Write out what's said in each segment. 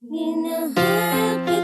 In a happy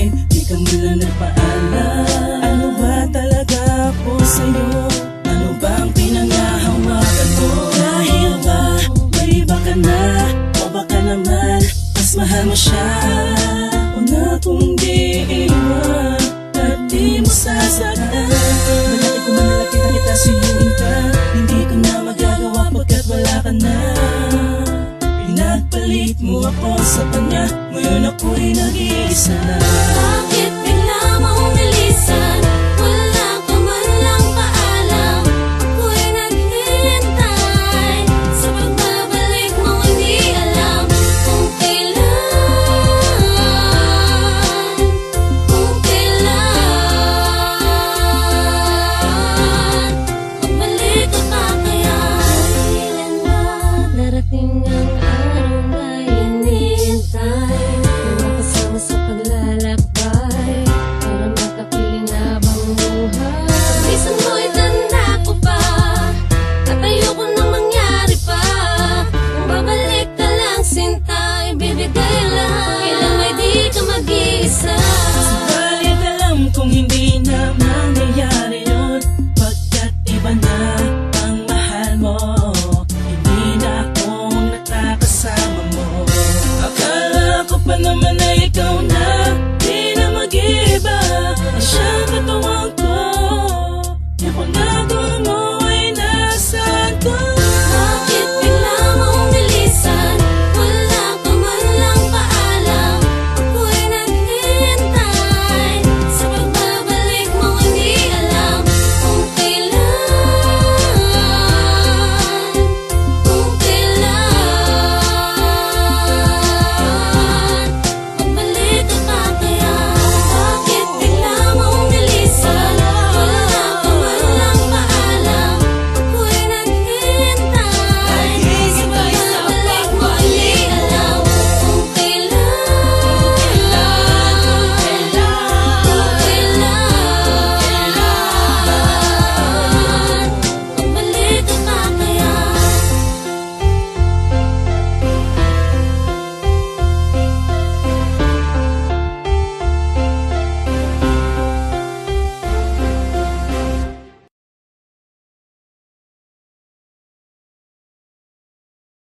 akin Di ka man nagpaalam Ano ba talaga ako sa'yo? Ano ba ang pinangahawakan mo? Dahil ba, may iba ka na? O baka naman, mas mahal mo siya Ibalik mo ako sa kanya Ngayon ako'y nag-iisa. Na Bakit woman that you don't know.